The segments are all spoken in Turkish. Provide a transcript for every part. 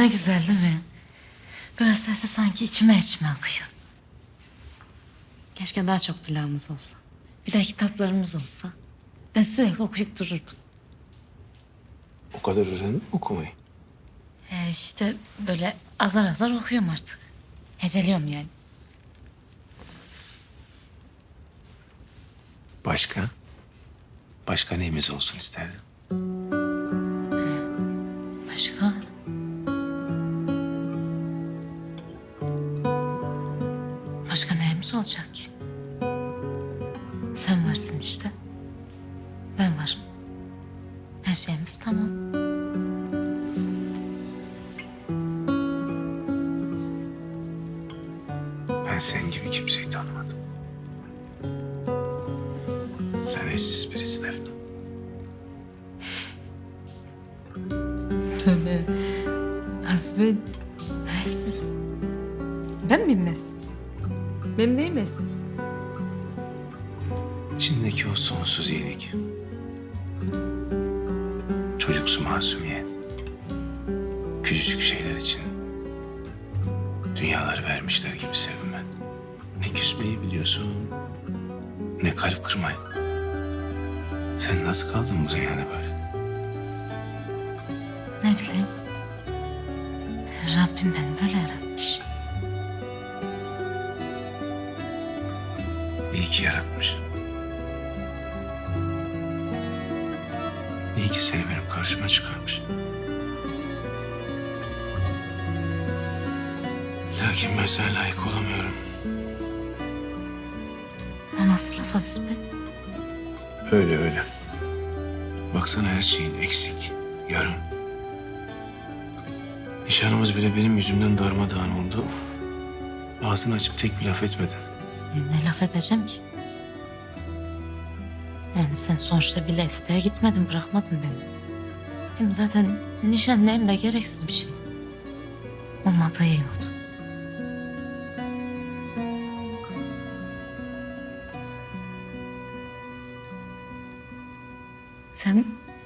Ne güzel değil mi? Böyle sesi sanki içime içime akıyor. Keşke daha çok planımız olsa. Bir de kitaplarımız olsa. Ben sürekli okuyup dururdum. O kadar öğrendin okumayı? Ee, işte böyle azar azar okuyorum artık. Heceliyorum yani. Başka? Başka neyimiz olsun isterdin? Başka neyimiz olacak ki? Sen varsın işte. Ben varım. Her şeyimiz tamam. Ben senin gibi kimseyi tanımadım. Sen eşsiz birisin Efna. Tabii. Hasbin. Neysiz? Ben miyim nesiz? Benim neyim nesiz? İçindeki o sonsuz iyilik. Çocuksu masumiyet. Küçücük şeyler için dünyaları vermişler gibi sevinmen. Ne küsmeyi biliyorsun, ne kalp kırmayı. Sen nasıl kaldın bu dünyada böyle? Ne bileyim. Rabbim beni böyle yaratmış. İyi ki yaratmış. İyi ki seni benim karşıma çıkarmış. Lakin ben sana layık olamıyorum. O nasıl laf Aziz Bey? Öyle öyle. Baksana her şeyin eksik, yarım. Nişanımız bile benim yüzümden darmadağın oldu. Ağzını açıp tek bir laf etmedin. Ne laf edeceğim ki? Yani sen sonuçta bile isteye gitmedin, bırakmadın beni. Hem zaten nişan neyim de gereksiz bir şey. Olmadı iyi oldu. Sen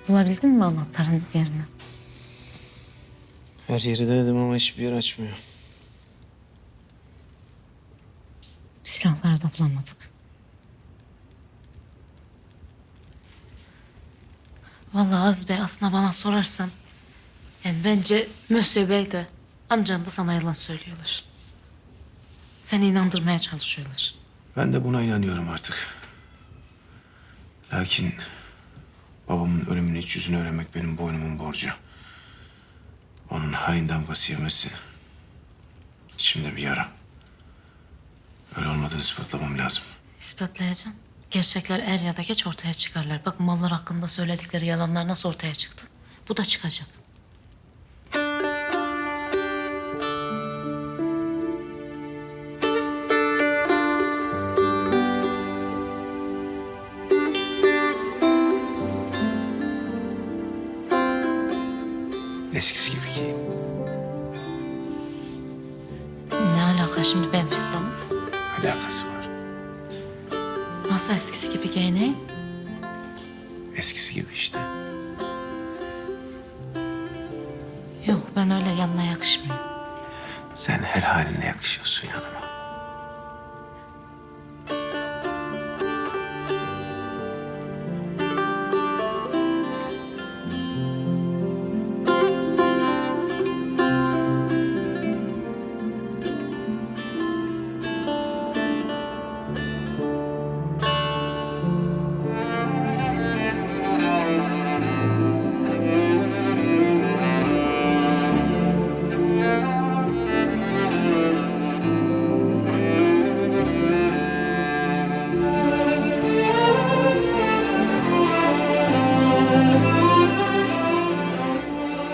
bulabildin mi anahtarın yerini? Her yeri denedim ama hiçbir yer açmıyor. Bulamadık. Vallahi Aziz Bey aslında bana sorarsan... Yani bence Mösyö Bey de amcan da sana yalan söylüyorlar. Seni inandırmaya çalışıyorlar. Ben de buna inanıyorum artık. Lakin babamın ölümünün iç yüzünü öğrenmek benim boynumun borcu. Onun hain damgası yemesi içimde bir yara. Öyle olmadığını ispatlamam lazım. İspatlayacağım. Gerçekler er ya da geç ortaya çıkarlar. Bak mallar hakkında söyledikleri yalanlar nasıl ortaya çıktı. Bu da çıkacak. Eskisi gibi giyin. Ne alaka şimdi ben fistanım? Alakası var. Nasıl eskisi gibi giyineyim? Eskisi gibi işte. Yok ben öyle yanına yakışmıyor. Sen her haline yakışıyorsun yanıma.